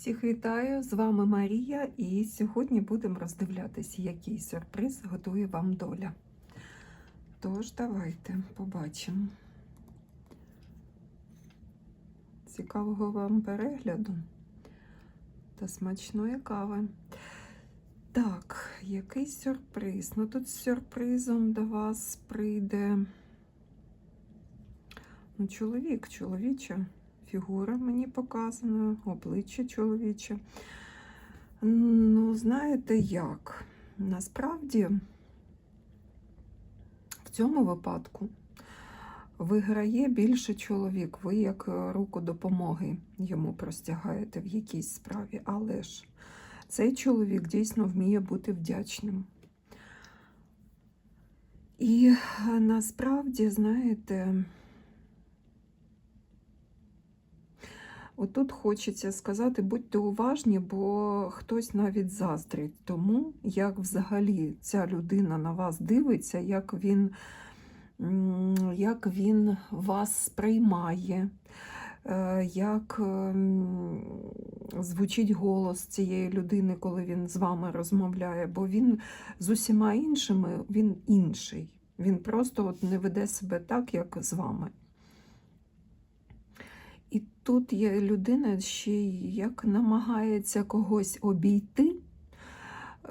Всіх вітаю! З вами Марія, і сьогодні будемо роздивлятися, який сюрприз готує вам доля. Тож, давайте побачимо. Цікавого вам перегляду та смачної кави. Так, який сюрприз? Ну тут з сюрпризом до вас прийде ну, чоловік, чоловіча фігура мені показана, обличчя чоловіче. Ну, знаєте як? Насправді, в цьому випадку виграє більше чоловік. Ви як руку допомоги йому простягаєте в якійсь справі. Але ж цей чоловік дійсно вміє бути вдячним. І насправді, знаєте, Отут хочеться сказати, будьте уважні, бо хтось навіть заздрить тому, як взагалі ця людина на вас дивиться, як він, як він вас сприймає, е, як ем, звучить голос цієї людини, коли він з вами розмовляє, бо він з усіма іншими він інший. Він просто от не веде себе так, як з вами. Тут є людина ще як намагається когось обійти,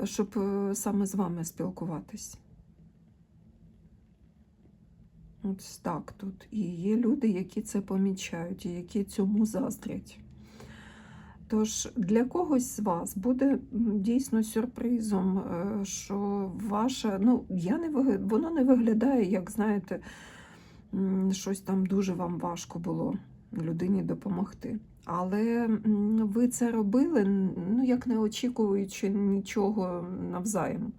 щоб е, саме з вами спілкуватись. Ось так тут. І є люди, які це помічають, і які цьому заздрять. Тож для когось з вас буде дійсно сюрпризом, е, що ваша, ну, я не воно не виглядає, як знаєте, щось там дуже вам важко було людині допомогти. Але ви це робили, ну, як не очікуючи нічого навзаєм.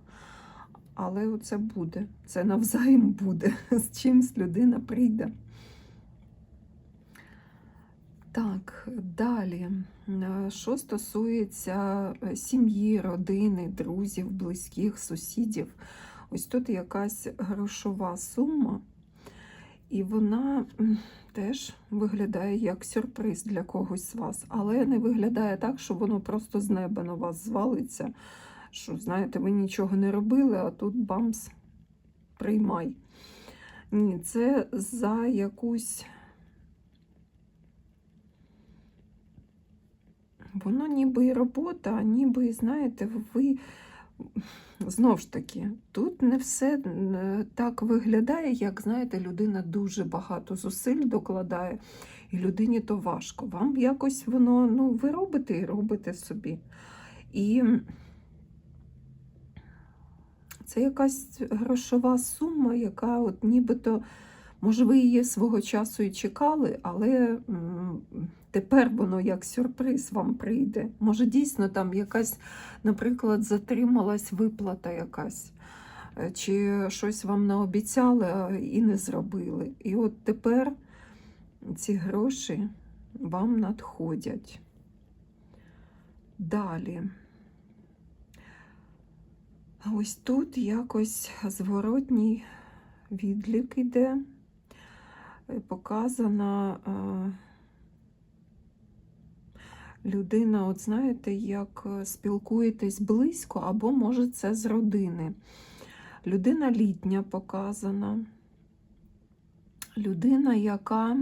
Але це буде, це навзаєм буде. З чимсь людина прийде. Так, далі. Е, Що стосується е, сім'ї, родини, друзів, близьких, сусідів, ось тут якась грошова сума, і вона теж виглядає як сюрприз для когось з вас, але не виглядає так, що воно просто з неба на вас звалиться. Що, знаєте, ви нічого не робили, а тут бамс, приймай. Ні, це за якусь. Воно ніби і робота, ніби, знаєте, ви знов ж таки, тут не все е, так виглядає, як, знаєте, людина дуже багато зусиль докладає, і людині то важко. Вам якось воно, ну, ви робите і робите собі. І це якась грошова сума, яка от нібито, може, ви її свого часу і чекали, але тепер воно як сюрприз вам прийде. Може, дійсно там якась, наприклад, затрималась виплата якась, е, чи щось вам наобіцяли і не зробили. І от тепер ці гроші вам надходять. Далі. Ось тут якось зворотній відлік іде, показана е, людина, от знаєте, як е, спілкуєтесь близько, або, може, це з родини. Людина літня показана. Людина, яка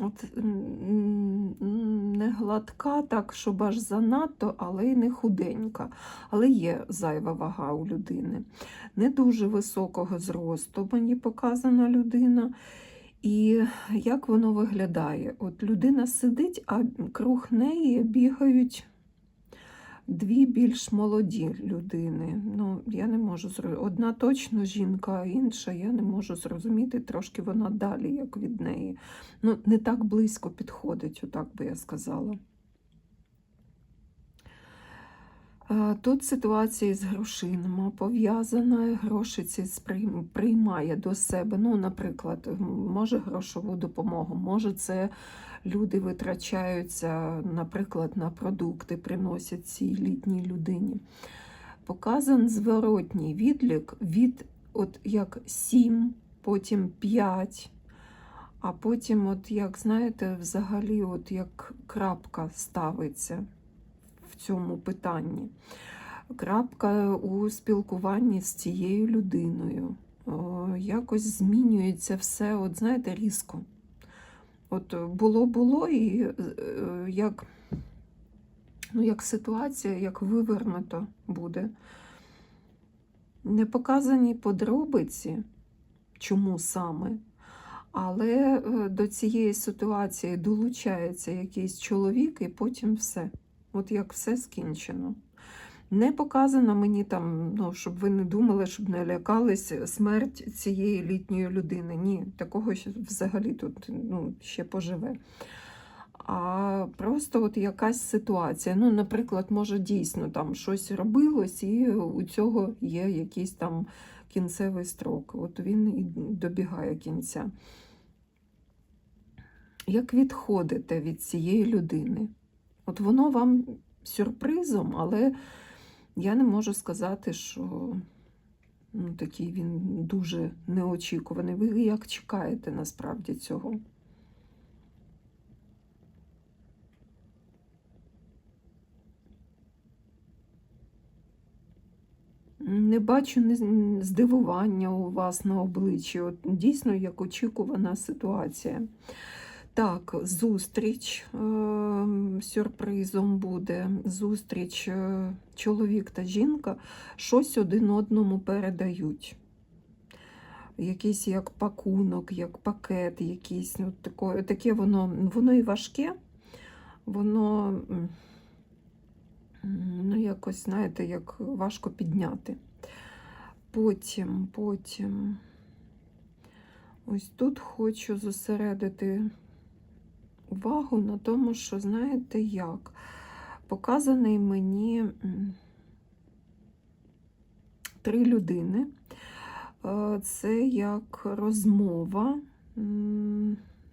от, не гладка, так, щоб аж занадто, але й не худенька. Але є зайва вага у людини. Не дуже високого зросту мені показана людина. І як воно виглядає? От людина сидить, а круг неї бігають дві більш молоді людини. Ну, я не можу зрозуміти. Одна точно жінка, а інша я не можу зрозуміти, трошки вона далі, як від неї. Ну, не так близько підходить, отак би я сказала. Тут ситуація з грошима пов'язана, гроші ці приймає до себе. Ну, наприклад, може грошову допомогу, може це люди витрачаються, наприклад, на продукти, приносять цій літній людині. Показан зворотній відлік від от як 7, потім 5, а потім, от як знаєте, взагалі, от як крапка ставиться в цьому питанні. Крапка у спілкуванні з цією людиною. Якось змінюється все, от знаєте, різко. От було було і е, як, ну, як ситуація, як вивернуто буде. Не показані подробиці, чому саме, але е, до цієї ситуації долучається якийсь чоловік, і потім все. От як все скінчено. Не показано мені там, ну, щоб ви не думали, щоб не лякались смерть цієї літньої людини. Ні, такого взагалі тут ну, ще поживе. А просто от якась ситуація. Ну, наприклад, може дійсно там щось робилось, і у цього є якийсь там кінцевий строк. От він і добігає кінця. Як відходите від цієї людини? От воно вам сюрпризом, але я не можу сказати, що ну, такий він дуже неочікуваний. Ви як чекаєте насправді цього? Не бачу здивування у вас на обличчі. От дійсно як очікувана ситуація. Так, зустріч е, сюрпризом буде. Зустріч е, чоловік та жінка щось один одному передають. Якийсь як пакунок, як пакет, якийсь, ну, таке, таке воно, воно і важке, воно ну, якось, знаєте, як важко підняти. Потім, потім. Ось тут хочу зосередити увагу на тому, що, знаєте, як показаний мені три людини. Е, Це як розмова,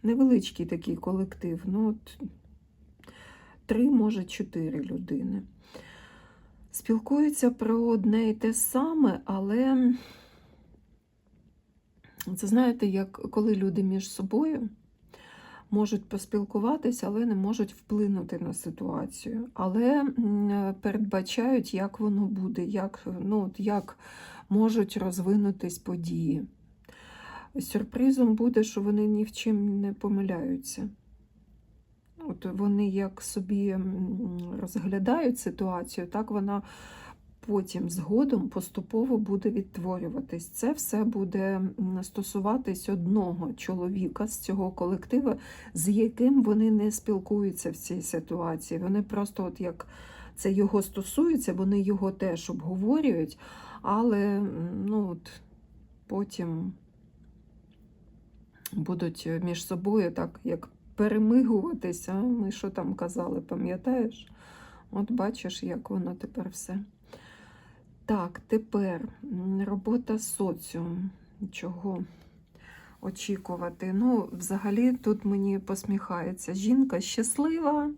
невеличкий такий колектив, ну от три, може, чотири людини. Спілкуються про одне і те саме, але це знаєте, як коли люди між собою можуть поспілкуватися, але не можуть вплинути на ситуацію. Але передбачають, як воно буде, як, ну, як можуть розвинутись події. Сюрпризом буде, що вони ні в чим не помиляються. От вони як собі розглядають ситуацію, так вона потім згодом поступово буде відтворюватись. Це все буде стосуватись одного чоловіка з цього колективу, з яким вони не спілкуються в цій ситуації. Вони просто, от як це його стосується, вони його теж обговорюють, але ну, от, потім будуть між собою так, як перемигуватися. Ми що там казали, пам'ятаєш? От бачиш, як воно тепер все. Так, тепер робота соціум. Чого очікувати? Ну, взагалі, тут мені посміхається. Жінка щаслива,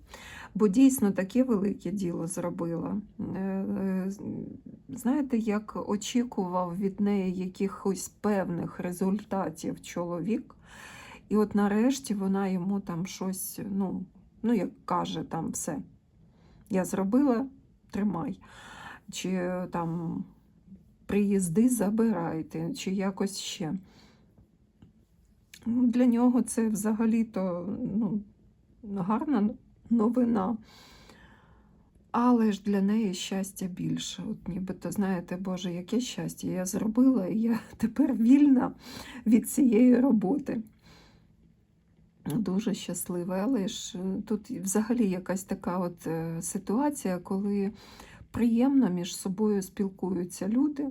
бо дійсно таке велике діло зробила. Е, е, Знаєте, як очікував від неї якихось певних результатів чоловік, і от нарешті вона йому там щось, ну, ну як каже, там все. Я зробила, тримай. Чи там приїзди забирайте, чи якось ще. Ну, Для нього це взагалі-то ну, гарна новина. Але ж для неї щастя більше. От нібито, знаєте, Боже, яке щастя я зробила, і я тепер вільна від цієї роботи. Дуже щаслива, але ж е, тут взагалі якась така от е, ситуація, коли приємно між собою спілкуються люди,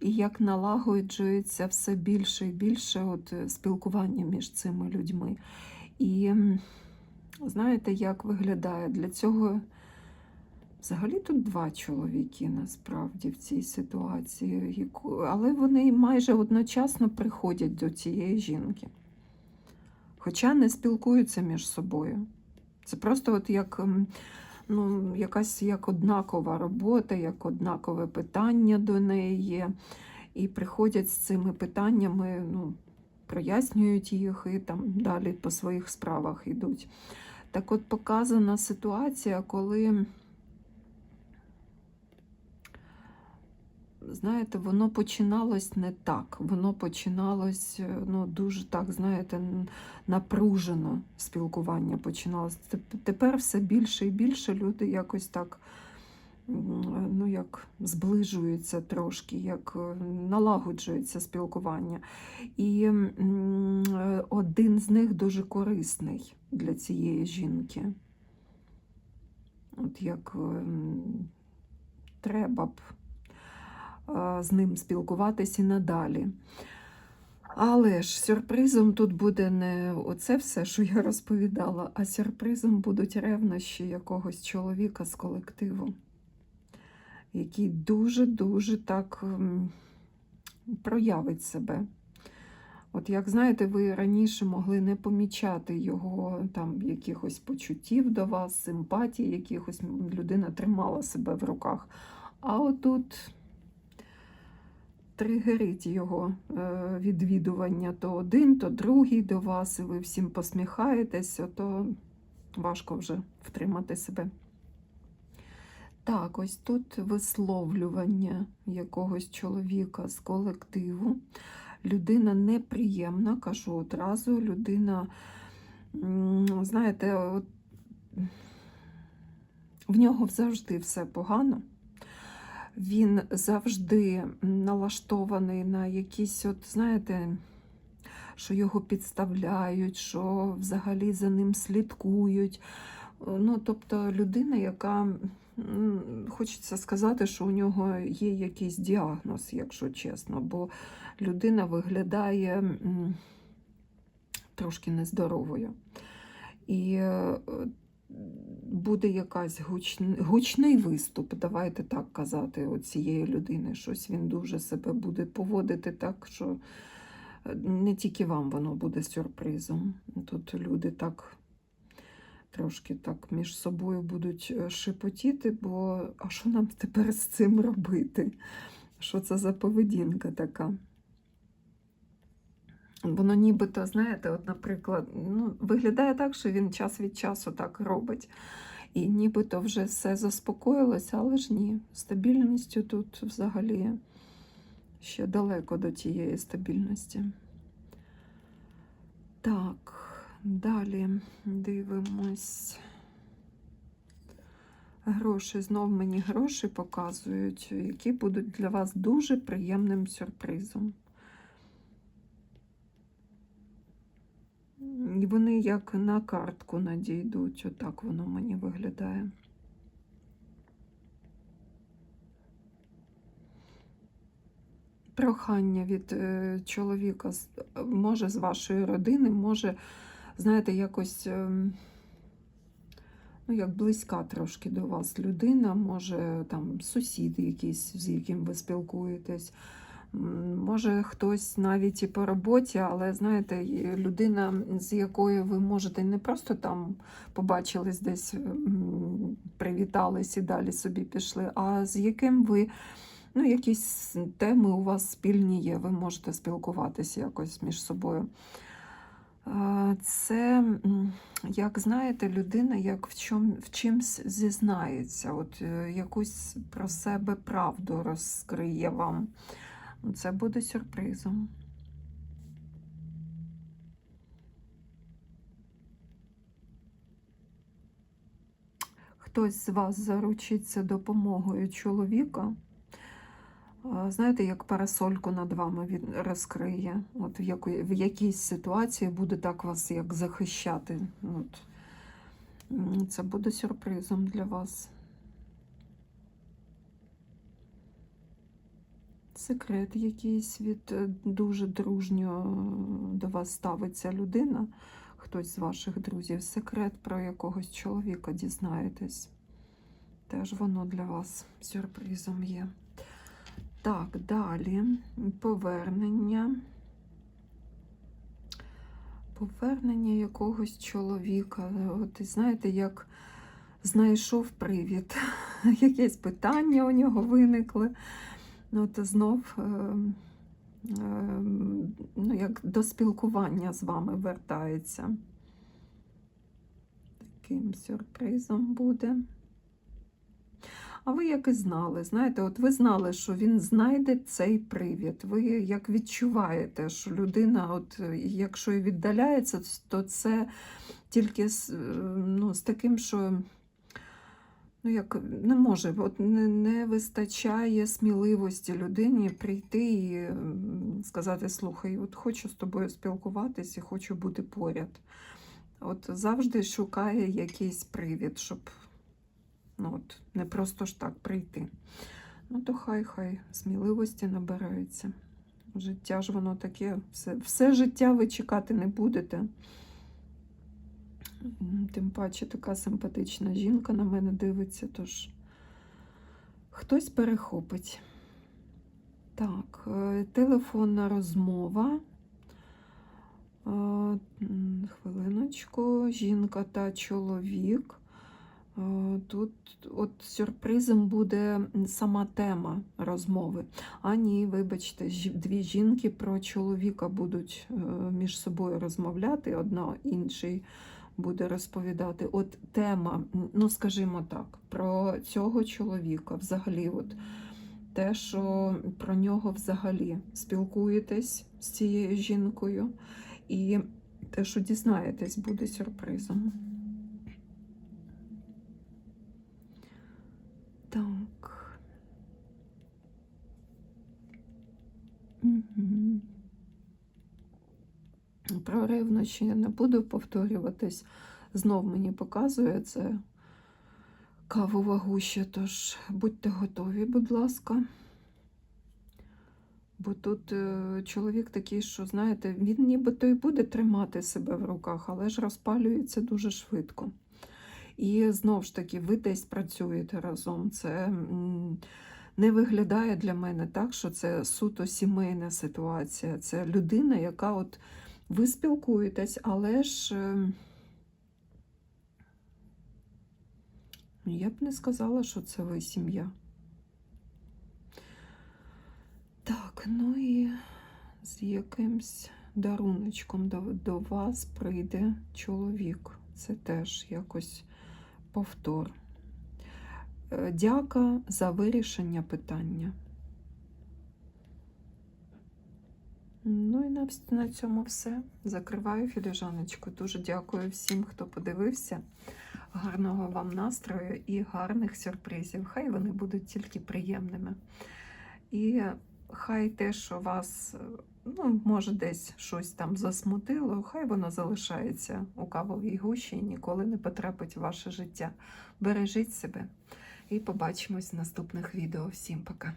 і як налагоджується все більше і більше от е, спілкування між цими людьми. І знаєте, як виглядає для цього? Взагалі тут два чоловіки насправді в цій ситуації, але вони майже одночасно приходять до цієї жінки. Хоча не спілкуються між собою. Це просто от як ну, якась як однакова робота, як однакове питання до неї є. І приходять з цими питаннями ну, прояснюють їх і там далі по своїх справах йдуть. Так от показана ситуація, коли, знаєте, воно починалось не так. Воно починалось е, ну, дуже так, знаєте, напружено спілкування починалось. Тепер все більше і більше люди якось так ну, як зближуються трошки, як е, налагоджується спілкування. І е, один з них дуже корисний для цієї жінки. От як ем, треба б з ним спілкуватися і надалі. Але ж сюрпризом тут буде не оце все, що я розповідала, а сюрпризом будуть ревнощі якогось чоловіка з колективу, який дуже-дуже так проявить себе. От як знаєте, ви раніше могли не помічати його там якихось почуттів до вас, симпатії, якихось людина тримала себе в руках. А отут тригерить його е, відвідування то один, то другий до вас, і ви всім посміхаєтеся, то важко вже втримати себе. Так, ось тут висловлювання якогось чоловіка з колективу. Людина неприємна, кажу одразу, людина, знаєте, от, в нього завжди все погано. Він завжди налаштований на якісь, от, знаєте, що його підставляють, що взагалі за ним слідкують. Ну, тобто людина, яка хочеться сказати, що у нього є якийсь діагноз, якщо чесно, бо людина виглядає трошки нездоровою. І е, буде якась гучний, гучний виступ, давайте так казати, цієї людини. Щось він дуже себе буде поводити так, що е, не тільки вам воно буде сюрпризом. Тут люди так трошки так між собою будуть е, шепотіти, бо а що нам тепер з цим робити? Що це за поведінка така? Воно нібито, знаєте, от, наприклад, ну, виглядає так, що він час від часу так робить. І нібито вже все заспокоїлося, але ж ні. Стабільністю тут взагалі ще далеко до тієї стабільності. Так, далі дивимось. Гроші, знов мені гроші показують, які будуть для вас дуже приємним сюрпризом. І вони як на картку надійдуть, отак воно мені виглядає. Прохання від е, чоловіка, може з вашої родини, може, знаєте, якось ем, ну, як близька трошки до вас людина, може там сусід якийсь, з яким ви спілкуєтесь. Може, хтось навіть і по роботі, але знаєте, людина, з якою ви можете не просто там побачились десь, привітались і далі собі пішли, а з яким ви ну, якісь теми у вас спільні є, ви можете спілкуватися якось між собою. Це, як знаєте, людина як в, чом, в чимсь зізнається, от е, якусь про себе правду розкриє вам. Це буде сюрпризом. Хтось з вас заручиться допомогою чоловіка. Знаєте, як парасольку над вами він розкриє. От в, якої, в якійсь ситуації буде так вас як захищати. От. Це буде сюрпризом для вас. Секрет якийсь від е, дуже дружньо до вас ставиться людина, хтось з ваших друзів. Секрет про якогось чоловіка дізнаєтесь. Теж воно для вас сюрпризом є. Так, далі повернення. Повернення якогось чоловіка. От, знаєте, як знайшов привід. Якесь питання у нього виникли. Ну, от знов е, ем, ну, як до спілкування з вами вертається. Таким сюрпризом буде. А ви як і знали, знаєте, от ви знали, що він знайде цей привід. Ви як відчуваєте, що людина, от е, якщо і віддаляється, то це тільки е, ну, з таким, що ну, як не може, от не, не вистачає сміливості людині прийти і сказати: слухай, от хочу з тобою спілкуватись і хочу бути поряд. От завжди шукає якийсь привід, щоб ну, от, не просто ж так прийти. Ну, то хай хай сміливості набирається. Життя ж воно таке, все, все життя ви чекати не будете. Тим паче така симпатична жінка на мене дивиться, тож хтось перехопить. Так, е, телефонна розмова. Е, Хвилиночку, жінка та чоловік. Е, Тут от сюрпризом буде сама тема розмови. А ні, вибачте, дві жінки про чоловіка будуть між собою розмовляти, одна іншій буде розповідати. От тема, ну скажімо так, про цього чоловіка взагалі. от те, що про нього взагалі спілкуєтесь з цією жінкою, і те, що дізнаєтесь, буде сюрпризом. Так. Мгм. Про ревнощі я не буду повторюватись. Знов мені показує це кавова гуща, тож будьте готові, будь ласка. Бо тут е, чоловік такий, що, знаєте, він нібито і буде тримати себе в руках, але ж розпалюється дуже швидко. І знову ж таки, ви десь працюєте разом. Це не виглядає для мене так, що це суто сімейна ситуація. Це людина, яка от ви спілкуєтесь, але ж е, я б не сказала, що це ви сім'я. Так, ну і з якимсь даруночком до, до вас прийде чоловік. Це теж якось повтор. Е, Дяка за вирішення питання. Ну і на, на цьому все. Закриваю філіжаночку. Дуже дякую всім, хто подивився. Гарного вам настрою і гарних сюрпризів. Хай вони будуть тільки приємними. І хай те, що вас, ну, може, десь щось там засмутило, хай воно залишається у кавовій гущі і ніколи не потрапить в ваше життя. Бережіть себе і побачимось в наступних відео. Всім пока!